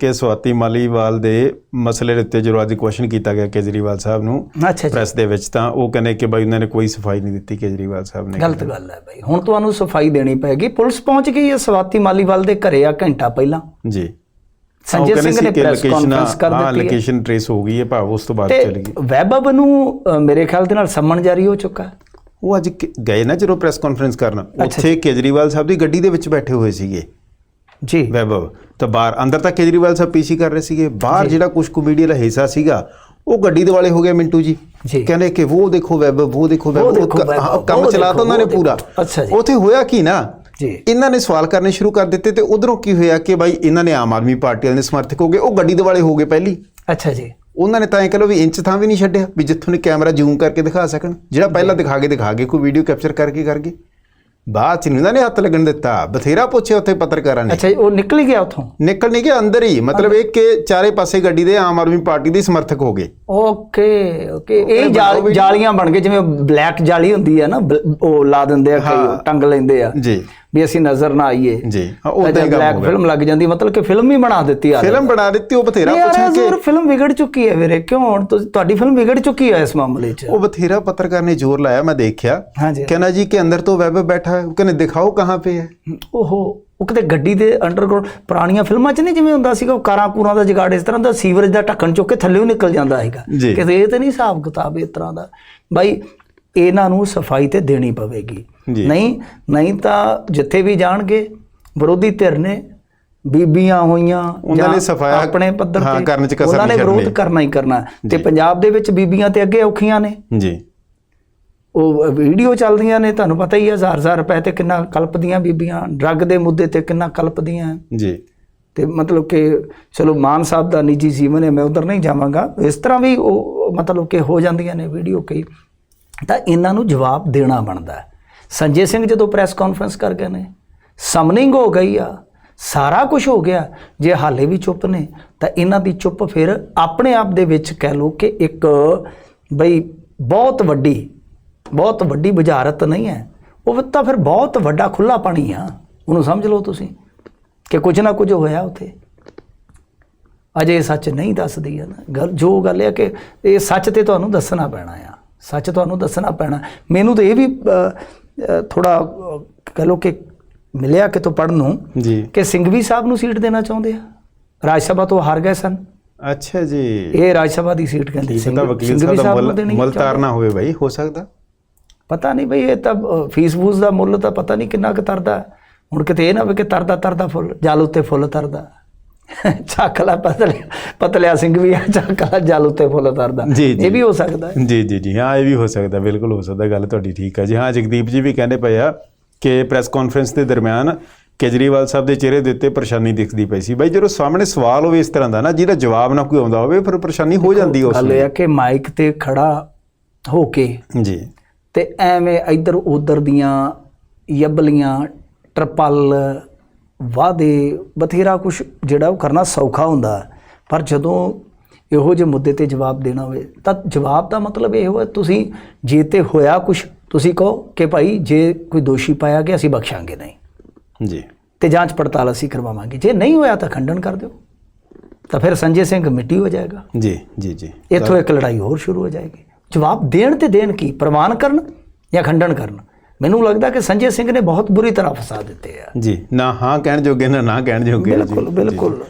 ਕਿ ਸਵਾਤੀ ਮਾਲੀਵਾਲ ਦੇ ਮਸਲੇ ਦੇ ਉੱਤੇ ਜਦੋਂ ਅੱਜ ਕੁਐਸਚਨ ਕੀਤਾ ਗਿਆ ਕੇਜਰੀਵਾਲ ਸਾਹਿਬ ਨੂੰ ਅੱਛਾ ਜੀ ਪ੍ਰੈਸ ਦੇ ਵਿੱਚ ਤਾਂ ਉਹ ਕਹਿੰਦੇ ਕਿ ਬਈ ਉਹਨਾਂ ਨੇ ਕੋਈ ਸਫ਼ਾਈ ਨਹੀਂ ਦਿੱਤੀ ਕੇਜਰੀਵਾਲ ਸਾਹਿਬ ਨੇ। ਗਲਤ ਗੱਲ ਹੈ ਭਾਈ ਹੁਣ ਤੁਹਾਨੂੰ ਸਫ਼ਾਈ ਦੇਣੀ ਪੈਗੀ ਪੁਲਿਸ ਪਹੁੰਚ ਗਈ ਹੈ ਸਵਾਤੀ ਮਾਲੀਵਾਲ ਦੇ ਘਰੇ ਆ ਘੰਟਾ ਪਹਿਲਾਂ। ਜੀ। ਸੰਜੇ ਸਿੰਘ ਨੇ ਪ੍ਰੈਸ ਕਾਨਫਰੰਸ ਕਰ ਦਿੱਤੀ ਹੈ। ਲੋਕੇਸ਼ਨ ਟ੍ਰੇਸ ਹੋ ਗਈ ਹੈ ਭਾਵ ਉਸ ਤੋਂ ਬਾਅਦ ਚਲੀ ਗਈ। ਵੈਬਬ ਨੂੰ ਮੇਰੇ ਖਿਆਲ ਦੇ ਨਾਲ ਸੰਮਣ ਜਾਰੀ ਹੋ ਚੁੱਕਾ ਹੈ। ਉਹ ਅੱਜ ਗਏ ਨਾ ਜਦੋਂ ਪ੍ਰੈਸ ਕਾਨਫਰੰਸ ਕਰਨ? ਉੱਥੇ ਕੇਜਰੀਵਾਲ ਸਾਹਿਬ ਦੀ ਗੱਡੀ ਦੇ ਵਿੱਚ ਬੈਠੇ ਹੋਏ ਸੀਗੇ। ਜੀ। ਵੈਭਵ। ਤਾਂ ਬਾਹਰ ਅੰਦਰ ਤਾਂ ਕੇਜਰੀਵਾਲ ਸਾਹਿਬ ਪੀਸੀ ਕਰ ਰਹੇ ਸੀਗੇ। ਬਾਹਰ ਜਿਹੜਾ ਕੁਝ ਕੁ ਮੀਡੀਆ ਦਾ ਹਿੱਸਾ ਸੀਗਾ ਉਹ ਗੱਡੀ ਦੇ ਵਾਲੇ ਹੋ ਗਏ ਮਿੰਟੂ ਜੀ। ਕਹਿੰਦੇ ਕਿ ਉਹ ਦੇਖੋ ਵੈਭਵ ਉਹ ਦੇਖੋ ਵੈਭਵ ਕੰਮ ਚਲਾਤਾ ਉਹਨਾਂ ਨੇ ਪੂਰਾ। ਦੇਖੋ। ਅੱਛਾ ਜੀ। ਉੱਥੇ ਹੋਇਆ ਕੀ ਨਾ? ਜੀ। ਇਹਨਾਂ ਨੇ ਸਵਾਲ ਕਰਨੇ ਸ਼ੁਰੂ ਕਰ ਦਿੱਤੇ ਤੇ ਉਧਰੋਂ ਕੀ ਹੋਇਆ ਕਿ ਬਾਈ ਇਹਨਾਂ ਨੇ ਆਮ ਆਦਮੀ ਪਾਰਟੀ ਵਾਲੇ ਸਮਰਥਕ ਹੋ ਗਏ ਉਹ ਗੱਡੀ ਦੇ ਵਾਲੇ ਹੋ ਗਏ ਪਹਿਲੀ। ਅੱਛਾ ਜੀ। ਉਹਨਾਂ ਨੇ ਤਾਂ ਇਹ ਕਹ ਲਓ ਵੀ ਇੰਚ ਥਾਂ ਵੀ ਨਹੀਂ ਛੱਡਿਆ ਵੀ ਜਿੱਥੋਂ ਨੇ ਕੈਮਰਾ ਜ਼ੂਮ ਕਰਕੇ ਦਿਖਾ ਸਕਣ। ਜਿਹੜਾ ਪਹਿਲਾਂ ਦਿਖਾ ਕੇ ਦਿਖਾ ਕੇ ਕੋਈ ਵੀਡੀਓ ਕੈਪਚਰ ਕਰਕੇ ਕਰ ਗਏ। ਬਾਅਦ ਚ ਨਹੀਂ ਉਹਨਾਂ ਨੇ ਹੱਥ ਲੱਗਣ ਦਿੱਤਾ। ਬਥੇਰਾ ਪੁੱਛਿਆ ਉੱਥੇ ਪੱਤਰਕਾਰਾਂ ਨੇ। ਅੱਛਾ ਜੀ, ਉਹ ਨਿਕਲ ਹੀ ਗਿਆ ਉਥੋਂ? ਨਿਕਲ ਨਹੀਂ ਗਿਆ ਅੰਦਰ ਹੀ। ਮਤਲਬ ਇਹ ਕਿ ਚਾਰੇ ਪਾਸੇ ਗੱਡੀ ਦੇ ਆਮ ਆਦਮੀ ਪਾਰਟੀ ਦੇ ਸਮਰਥਕ ਹੋ ਗਏ। Okay okay. ਇਹ ਜਾਲ- ਜਾਲੀਆਂ ਬਣ ਗਏ ਜਿਵੇਂ ਬਲੈਕ ਜਾਲੀ ਹੁੰਦੀ ਹੈ ਨਾ ਬਲ- ਉਹ ਲਾ ਦਿੰਦੇ ਆ ਕਈ ਟੰਗ ਲੈਂਦੇ ਆ। ਜੀ। ਵੀ ਅਸੀਂ ਨਜ਼ਰ ਨਾ ਆਈਏ। ਜੀ। ਉਦਾਂ ਹੀ ਬਲੈਕ ਫਿਲਮ ਲੱਗ ਜਾਂਦੀ ਮਤਲਬ ਕਿ ਫਿਲਮ ਹੀ ਬਣਾ ਦਿੱਤੀ ਆ ਫਿਲਮ ਬਣਾ ਦਿੱਤੀ ਉਹ ਬਥੇਰਾ ਯਾਰ ਪੁੱਛਿਆ ਕਿ ਜ਼ੋਰ ਫਿਲਮ ਵਿਗੜ ਚੁੱਕੀ ਹੈ ਵੀਰੇ ਕਿਉਂ? ਹੁਣ ਤੁਹਾਡੀ ਫਿਲਮ ਵਿਗੜ ਚੁੱਕੀ ਹੈ ਇਸ ਮਾਮਲੇ 'ਚ। ਉਹ ਬਥੇਰਾ ਪੱਤਰਕਾਰ ਨੇ ਜ਼ੋਰ ਲਾਇਆ ਮੈਂ ਦੇਖਿਆ। ਕਹਿੰਦਾ ਜੀ ਕਿ ਅੰਦਰ ਤੋਂ ਵੈਬ ਬੈਠਾ ਹੈ ਕਹਿੰਦੇ ਦਿਖਾਓ ਕਹਾਂ ਪੇ ਹੈ ਓਹੋ ਉਹ ਕਿਤੇ ਗੱਡੀ ਦੇ ਅੰਡਰਗਰਾਉਂਡ ਪੁਰਾਣੀਆਂ ਫਿਲਮਾਂ 'ਚ ਨਹੀਂ ਜਿਵੇਂ ਹੁੰਦਾ ਸੀਗਾ ਉਹ ਕਾਰਾਂ ਕੂਰਾਂ ਦਾ ਜਗਾੜ ਇਸ ਤਰ੍ਹਾਂ ਦਾ ਸੀਵਰੇਜ ਦਾ ਢੱਕਣ ਚੁੱਕ ਕੇ ਥੱਲੇ ਨਿਕਲ ਜਾਂਦਾ ਹੈਗਾ। ਕਿਤੇ ਇਹ ਤੇ ਨਹੀਂ ਹਿਸਾਬ ਕਿਤਾਬ ਇਸ ਤਰ੍ਹਾਂ ਦਾ। ਬਾਈ ਇਹਨਾਂ ਨੂੰ ਸਫ਼ਾਈ ਤੇ ਦੇਣੀ ਪਵੇਗੀ। ਨਹੀਂ ਨਹੀਂ ਤਾਂ ਜਿੱਥੇ ਵੀ ਜਾਣਗੇ ਵਿਰੋਧੀ ਧਿਰ ਨੇ ਬੀਬੀਆਂ ਹੋਈਆਂ ਉਹਨਾਂ ਨੇ ਸਫਾਇਆ ਆਪਣੇ ਪੱਧਰ ਤੇ ਕਰਨ 'ਚ ਕਸਰ ਉਹਨਾਂ ਨੇ ਨਹੀਂ ਵਿਰੋਧ। ਕਰਨਾ ਹੀ ਕਰਨਾ। ਤੇ ਪੰਜਾਬ ਦੇ ਵਿੱਚ ਬੀਬੀਆਂ ਤੇ ਅੱਗੇ ਔਖੀਆਂ ਨੇ। ਜੀ। ਉਹ ਵੀਡੀਓ ਚੱਲਦੀਆਂ ਨੇ ਤੁਹਾਨੂੰ ਪਤਾ ਹੀ ਹੈ ਹਜ਼ਾਰ ਹਜ਼ਾਰ ਰੁਪਏ ਤੇ ਕਿੰਨਾ ਕਲਪਦੀਆਂ ਬੀਬੀਆਂ ਡਰੱਗ ਦੇ ਮੁੱਦੇ ਤੇ ਕਿੰਨਾ ਕਲਪਦੀਆਂ ਜੀ। ਤੇ ਮਤਲਬ ਕਿ ਚਲੋ ਮਾਨ ਸਾਹਿਬ ਦਾ ਨਿੱਜੀ ਜੀਵਨ ਹੈ ਮੈਂ ਉਧਰ ਨਹੀਂ ਜਾਵਾਂਗਾ। ਇਸ ਤਰ੍ਹਾਂ ਵੀ ਉਹ ਮਤਲਬ ਕਿ ਹੋ ਜਾਂਦੀਆਂ ਨੇ ਵੀਡੀਓ ਕਈ। ਤਾਂ ਇਹਨਾਂ ਨੂੰ ਜਵਾਬ ਦੇਣਾ ਬਣਦਾ ਹੈ। ਸੰਜੇ ਸਿੰਘ ਜਦੋਂ ਪ੍ਰੈਸ ਕਾਨਫਰੰਸ ਕਰ ਗਏ ਨੇ, ਸਮਨਿੰਗ ਹੋ ਗਈ ਆ, ਸਾਰਾ ਕੁਝ ਹੋ ਗਿਆ, ਜੇ ਹਾਲੇ ਵੀ ਚੁੱਪ ਨੇ, ਤਾਂ ਇਹਨਾਂ ਦੀ ਚੁੱਪ ਫਿਰ ਆਪਣੇ ਆਪ ਦੇ ਵਿੱਚ ਕਹਿ ਲੋ ਕਿ ਇੱਕ ਬਈ ਬਹੁਤ ਵੱਡੀ ਬਹੁਤ ਵੱਡੀ ਬੁਝਾਰਤ ਨਹੀਂ ਹੈ, ਉਹ ਤਾਂ ਫਿਰ ਬਹੁਤ ਵੱਡਾ ਖੁੱਲਾ ਪਾਣੀ ਆ, ਉਹਨੂੰ ਸਮਝ ਲਓ ਤੁਸੀਂ, ਕਿ ਕੁਝ ਨਾ ਕੁਝ ਹੋਇਆ ਉੱਥੇ। ਅਜੇ ਸੱਚ ਨਹੀਂ ਦੱਸਦੀ ਹੈ ਨਾ, ਗੱਲ ਜੋ ਗੱਲ ਹੈ ਕਿ ਇਹ ਸੱਚ ਤੇ ਤੁਹਾਨੂੰ ਦੱਸਣਾ ਪੈਣਾ ਆ, ਸੱਚ ਤੁਹਾਨੂੰ ਦੱਸਣਾ ਪੈਣਾ। ਮੈਨੂੰ ਤਾਂ ਇਹ ਵੀ ਥੋੜਾ ਕਹ ਲਓ ਕਿ ਮਿਲਿਆ ਕਿਤੋਂ ਪੜਨ ਨੂੰ ਜੀ। ਕਿ ਸਿੰਘਵੀ ਸਾਹਿਬ ਨੂੰ ਸੀਟ ਦੇਣਾ ਚਾਹੁੰਦੇ ਆ? ਰਾਜ ਸਭਾ ਤੋਂ ਹਾਰ ਗਏ ਸਨ। ਅੱਛਾ ਜੀ। ਇਹ ਰਾਜ ਸਭਾ ਦੀ ਸੀਟ ਕਹਿੰਦੇ ਪਤਾ ਵਕੀਲ ਸਿੰਘਵੀ ਸਾਹਿਬ ਦਾ ਨੂੰ ਮੁੱਲ ਦੇਣੀ ਮੁੱਲ ਚਾਹੁੰਦੇ। ਤਾਰਨਾ ਹੋਵੇ ਬਾਈ ਹੋ ਸਕਦਾ? ਪਤਾ ਨਹੀਂ ਬਈ ਇਹ ਤਾਂ ਫੀਸ ਫੂਸ ਦਾ ਮੁੱਲ ਤਾਂ ਪਤਾ ਨਹੀਂ ਕਿੰਨਾ ਕੁ ਤਰਦਾ। ਹੁਣ ਕਿਤੇ ਇਹ ਨਾ ਹੋਵੇ ਕਿ ਤਰਦਾ ਤਰਦਾ ਫੁੱਲ ਜਲ ਉੱਤੇ ਫੁੱਲ ਤਰਦਾ। ਚੱਕਲਾ ਪਤਲਿਆ ਪਤਲਿਆ ਸਿੰਘ ਵੀ ਆ ਚੱਕਲਾ ਜਲ ਉੱਤੇ ਫੁੱਲ ਤਰਦਾ। ਇਹ ਵੀ ਹੋ ਸਕਦਾ ਜੀ ਜੀ ਜੀ। ਹਾਂ ਇਹ ਵੀ ਹੋ ਸਕਦਾ ਬਿਲਕੁਲ ਹੋ ਸਕਦਾ ਗੱਲ ਤੁਹਾਡੀ ਠੀਕ ਹੈ ਜੀ। ਹਾਂ ਜਗਦੀਪ ਜੀ ਵੀ ਕਹਿੰਦੇ ਪਏ ਆ ਕਿ ਪ੍ਰੈਸ ਕਾਨਫਰੰਸ ਦੇ ਦਰਮਿਆਨ ਕੇਜਰੀਵਾਲ ਸਾਹਿਬ ਦੇ ਚਿਹਰੇ ਦੇ ਉੱਤੇ ਪਰੇਸ਼ਾਨੀ ਦਿਖਦੀ ਪਈ ਸੀ। ਬਾਈ ਜਦੋਂ ਸਾਹਮਣੇ ਸਵਾਲ ਹੋਵੇ ਇਸ ਤਰ੍ਹਾਂ ਦਾ ਨਾ ਜਿਹਦਾ ਜਵਾਬ ਨਾ ਕੋਈ ਆਉਂਦਾ ਹੋਵੇ ਫਿਰ ਪਰੇਸ਼ਾਨੀ ਹੋ ਜਾਂਦੀ ਉਸ ਗੱਲ ਇਹ ਆ ਕਿ ਮਾਈਕ ਤੇ ਖੜਾ ਹੋ ਕੇ ਨੂੰ ਜੀ। ਤੇ ਐਵੇਂ ਇੱਧਰ ਉੱਧਰ ਦੀਆਂ ਯਬਲੀਆਂ ਟਰਪਲ ਵਾਦੇ ਬਥੇਰਾ ਕੁਝ ਜਿਹੜਾ ਉਹ ਕਰਨਾ ਸੌਖਾ ਹੁੰਦਾ। ਪਰ ਜਦੋਂ ਇਹੋ ਜਿਹੇ ਮੁੱਦੇ ਤੇ ਜਵਾਬ ਦੇਣਾ ਹੋਵੇ ਤਾਂ ਜਵਾਬ ਦਾ ਮਤਲਬ ਇਹ ਹੋਇਆ ਤੁਸੀਂ ਜੇ ਤੇ ਹੋਇਆ ਕੁਝ ਤੁਸੀਂ ਕਹੋ ਕਿ ਭਾਈ ਜੇ ਕੋਈ ਦੋਸ਼ੀ ਪਾਇਆ ਗਿਆ ਅਸੀਂ ਬਖਸ਼ਾਂਗੇ ਨਹੀਂ। ਜੀ। ਤੇ ਜਾਂਚ ਪੜਤਾਲ ਅਸੀਂ ਕਰਵਾਵਾਂਗੇ। ਜੇ ਨਹੀਂ ਹੋਇਆ ਤਾਂ ਖੰਡਨ ਕਰ ਦਿਓ। ਤਾਂ ਫਿਰ ਸੰਜੇ ਸਿੰਘ ਮਿੱਟੀ ਹੋ ਜਾਏਗਾ। ਜੀ ਜੀ ਜੀ। ਇੱਥੋਂ ਇੱਕ ਲੜਾਈ ਹੋਰ ਸ਼ੁਰੂ ਹੋ ਜਾਏਗੀ। ਜਵਾਬ ਦੇਣ ਤੇ ਦੇਣ ਕੀ? ਪ੍ਰਵਾਨ ਕਰਨ ਜਾਂ ਖੰਡਨ ਕਰਨ? ਮੈਨੂੰ ਲੱਗਦਾ ਕਿ ਸੰਜੇ ਸਿੰਘ ਨੇ ਬਹੁਤ ਬੁਰੀ ਤਰ੍ਹਾਂ ਫਸਾ ਦਿੱਤੇ ਆ। ਜੀ ਨਾ ਹਾਂ ਕਹਿਣ ਜੋਗੇ ਨਾ ਨਾ ਕਹਿਣ ਜੋਗੇ ਬਿਲਕੁਲ ਬਿਲਕੁਲ।